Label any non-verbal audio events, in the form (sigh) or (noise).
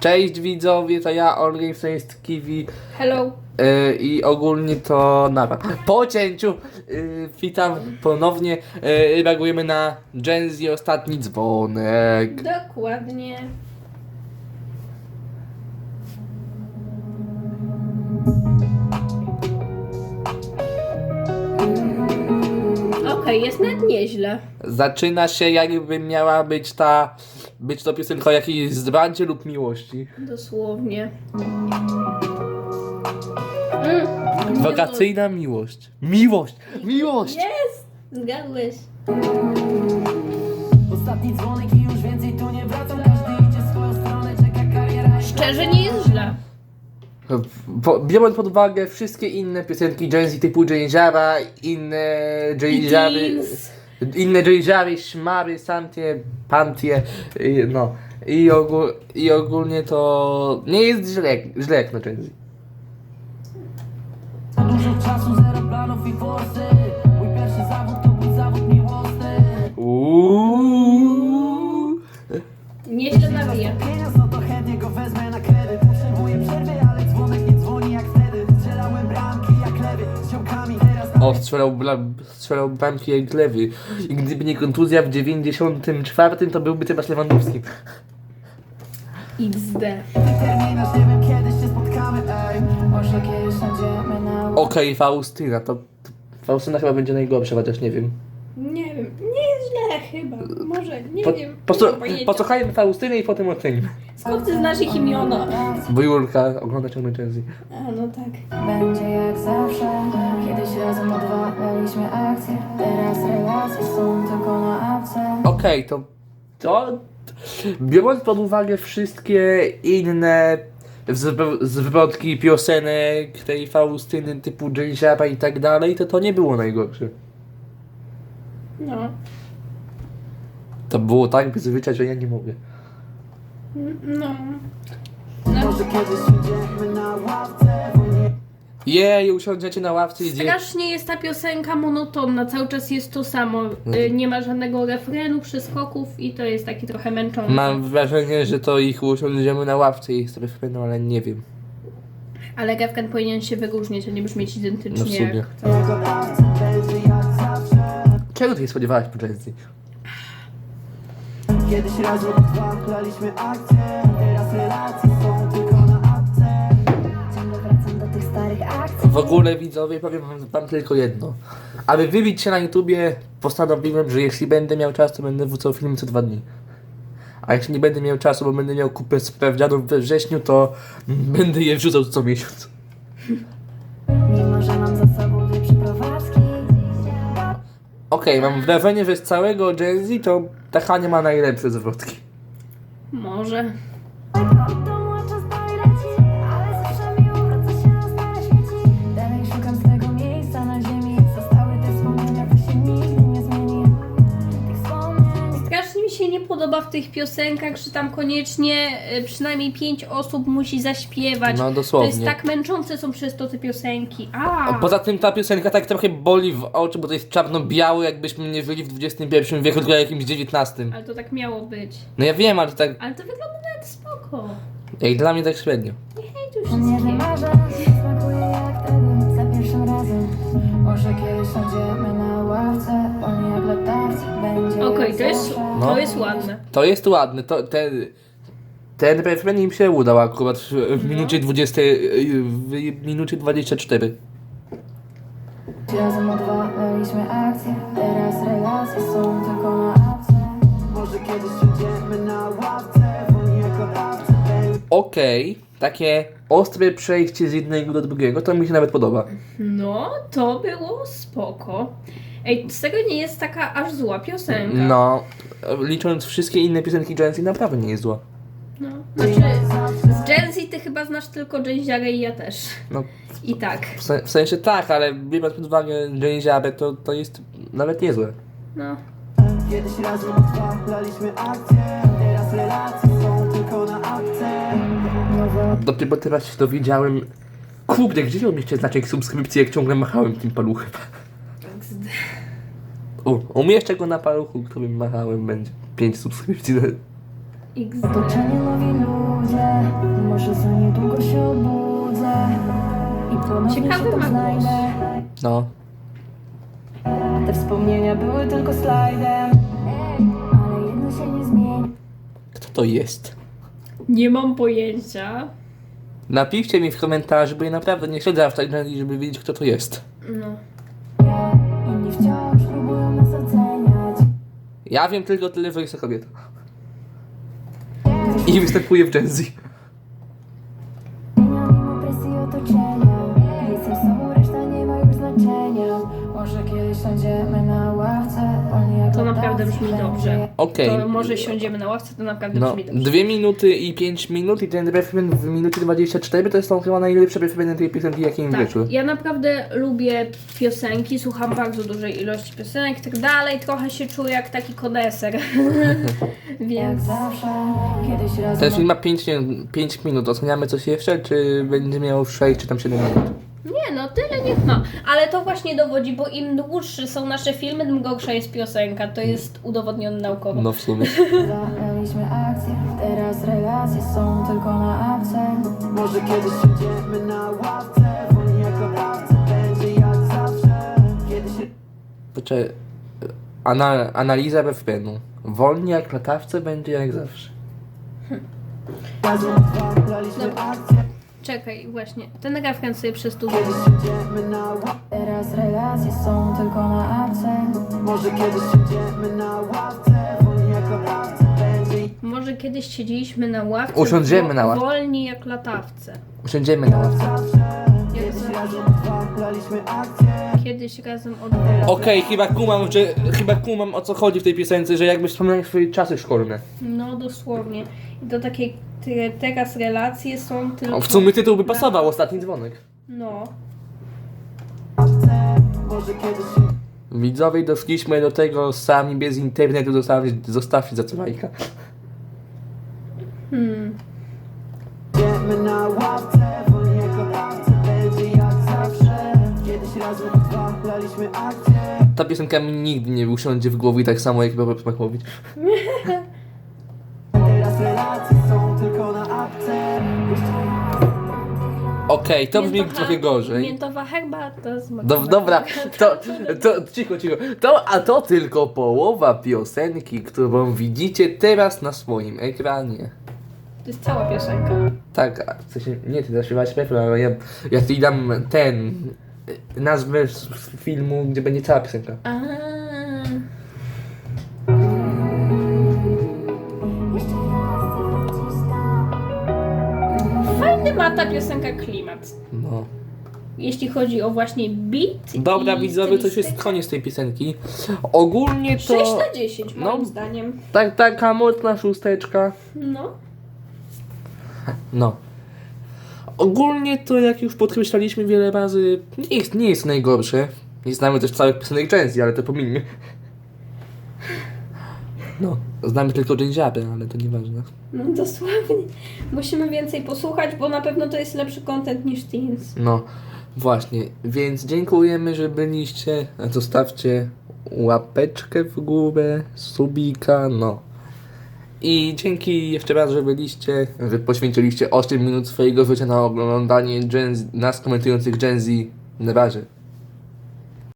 Cześć widzowie, to ja, Olgej, to jest Kiwi Hello. yy, i ogólnie to nara. Po cięciu yy, witam ponownie, yy, reagujemy na Gen Z Ostatni Dzwonek. Dokładnie. Jest nawet nieźle. Zaczyna się jakby miała być ta, być to piosenka o jakiejś zdradzie lub miłości. Dosłownie. Mm. Wakacyjna miłość. Miłość! Miłość! Jest! Zgadłeś. Ostatni dzwonek i już więcej tu nie wracam Każdy idzie w swoją stronę, czeka kariera Szczerze nie jest źle. Po, biorąc pod uwagę wszystkie inne piosenki Gen Z typu Jara, inne Teens. inne Jary, Szmary, Santie, Pantie, i, no i, ogól, i ogólnie to nie jest źle, jak- źle jak na Gen Z. Dużo czasu, zero planów i forsy Mój pierwszy zawód to O, strzelał, bla, strzelał bramki jak lewy. I gdyby nie kontuzja w 94, to byłby teraz Lewandowski. XD. terminarz, nie wiem kiedy się spotkamy Ej, może kiedyś na Okej, Faustyna, to, to Faustyna chyba będzie najgorsza, chociaż nie wiem. Nie wiem, nie jest źle chyba. Może, nie Po, wiem. nie pojęcia. posłuchajmy Faustyny i potem ocenimy. Skąd ty znasz ich imiona? Bo Julka ogląda ciągle Z. A, no tak. Będzie jak zawsze Kiedyś razem odwalaliśmy akcje Teraz relacje są tylko na apce Okej, to, to biorąc pod uwagę wszystkie inne zw- zwrotki piosenek tej Faustyny typu Jay i tak dalej, to to nie było najgorsze. No. To było tak bezwyczaj, że ja nie mogę. No. No. Może kiedyś siedzimy na ławce wolnie Jej, usiądziecie na ławce i idzie... Strasznie jest ta piosenka monotonna, cały czas jest to samo. Y, Nie ma żadnego refrenu, przeskoków i to jest takie trochę męczące. Mam wrażenie, że to ich usiądziemy na ławce i jest refrenu, ale nie wiem. Ale refren powinien się wyróżniać, a nie brzmieć identycznie. No w sumie. jak to. Jako dawcy będzie jak zawsze Czego ty się spodziewałaś po Gen Z? Kiedyś razem odwalaliśmy akcje Teraz relacje W ogóle widzowie powiem wam, wam tylko jedno. Aby wybić się na YouTubie, postanowiłem, że jeśli będę miał czas, to będę wrzucał film co dwa dni. A jeśli nie będę miał czasu, bo będę miał kupę sprawdzianów we wrześniu, to będę je wrzucał co miesiąc. Mimo, że mam za sobą dwie przeprowadzki Okej, mam wrażenie, że z całego Gen Z to ta Hania ma najlepsze zwrotki. Może. Podoba w tych piosenkach, że tam koniecznie y, przynajmniej pięć osób musi zaśpiewać. No, dosłownie. To jest tak męczące są przez to te piosenki. A, Poza tym ta piosenka tak trochę boli w oczy, bo to jest czarno-biały, jakbyśmy nie żyli w XXI wieku, tylko jakimś XIX. ale to tak miało być. No ja wiem, ale to tak, Ale to wygląda nawet spoko. jak dla mnie tak średnio. Nie hejtuj wszystkiego. No. to jest ładne. To jest ładne, to ten... Ten refren im się udał akurat w, w minucie 20, w minucie 24. Razem odwalaliśmy akcje Teraz relacje są tylko na apce Może kiedyś siedzimy na ławce Wolni jako dawcy Okej, takie ostre przejście z jednego do drugiego, to mi się nawet podoba. No, to było spoko. Ej, z tego nie jest taka aż zła piosenka. No, licząc wszystkie inne piosenki Gen Z, naprawdę nie jest zła. No. Znaczy, z Gen Z ty chyba znasz tylko Jane i ja też. No, I tak. w, se, w sensie tak, ale biorąc pod uwagę Z, to, to jest nawet niezłe. No. Kiedyś razem odwalaliśmy akcje Teraz relacje są tylko na apce Dopiero teraz się dowiedziałem. Kurde, gdzie on jeszcze znaczek subskrypcji, jak ciągle machałem tym paluchem? U, umieszczę go na paluchu, którym machałem, będzie 5 subskrypcji. XD. Nowi ludzie, może za niedługo się obudzę i ponownie Ciekawy się tam ma głos. znajdę. No. Te wspomnienia były tylko slajdem, ale jedno się nie zmieni. Kto to jest? Nie mam pojęcia. Napiszcie mi w komentarzu, bo ja naprawdę nie śledzę aż tak żeby wiedzieć kto to jest. No. Ja wiem tylko tyle, że jest kobieta. I występuje w Gen Z. brzmi dobrze. Okej. To może siądziemy na ławce, to naprawdę No, brzmi dobrze. dwie minuty i pięć minut i ten refren w minucie 24 to są chyba najlepsze refreny tej piosenki, jakie im Tak, wyszły. ja naprawdę lubię piosenki, słucham bardzo dużej ilości piosenek i tak dalej. Trochę się czuję jak taki koneser. (laughs) Jak Więc zawsze Kiedyś razem Ten film ma 5, 5 minut, oceniamy coś jeszcze, czy będzie miał 6 czy tam 7 minut? No, tyle niech ma. Ale to właśnie dowodzi, bo im dłuższe są nasze filmy, tym gorsza jest piosenka. To jest udowodnione naukowo. No w sumie. (laughs) zagraliśmy akcję Teraz relacje są tylko na apce Może kiedyś siądziemy na ławce Wolni jak oprawcy Będzie jak zawsze Kiedyś Poczekaj. Ana, analiza refrenu. Wolnie jak latawce będzie jak zawsze. razem dwa akcję Czekaj, właśnie. Ten refren sobie przestudiuj. Kiedyś Teraz relacje są tylko na apce Może kiedyś siądziemy na ławce Wolni jak oprawcy Będzie Może kiedyś siedzieliśmy na ławce. Usiądziemy na ławce. Wolni jak latawce. Usiądziemy na ławce. zawsze Kiedyś razem dwa Braliśmy akcję Kiedyś razem. Okej, chyba kumam, że chyba kumam o co chodzi w tej piosence, że jakby wspomniałem swoje czasy szkolne. No dosłownie. I to takie te, teraz relacje są tylko. O, w sumie tytuł by pasował, ostatni dzwonek. No. Może kiedyś się Widzowie doszliśmy do tego sami bez internetu, zostawcie, zostawcie za co lajka. Hmm. Siądziemy na ławce Wolni jak oprawcy Będzie jak zawsze Kiedyś razem dwa Braliśmy akcję Ta piosenka mi nigdy nie usiądzie w głowie tak samo jak Robert Smakowicz. Teraz relacje Okej, to brzmi Miętowa- trochę gorzej. Miętowa herbata z Do, dobra, (laughs) to, to cicho, cicho. To, a to tylko połowa piosenki, którą widzicie teraz na swoim ekranie. To jest cała piosenka. Tak, a w sensie, nie ty zaśpiewałaś refren, ale ja, ja ci dam ten, y, nazwę z z filmu, gdzie będzie cała piosenka. A. ta piosenka klimat. No. Jeśli chodzi o właśnie beat. Dobra, i widzowie, to już jest koniec tej piosenki. Ogólnie 6 to... na 10 moim No. zdaniem. Tak, taka mocna szósteczka. No. No. Ogólnie to, jak już podkreślaliśmy wiele razy, nie jest, nie jest najgorsze. Nie znamy też całych piosenek Jenzy, ale to pomińmy. No, znamy tylko Jenziabę, ale to nieważne. No dosłownie. Musimy więcej posłuchać, bo na pewno to jest lepszy content niż Teens. No, właśnie. Więc dziękujemy, że byliście. Zostawcie łapeczkę w górę, subika, no. I dzięki jeszcze raz, że byliście, że poświęciliście 8 minut swojego życia na oglądanie Gen Z, nas komentujących Gen Z. Na razie.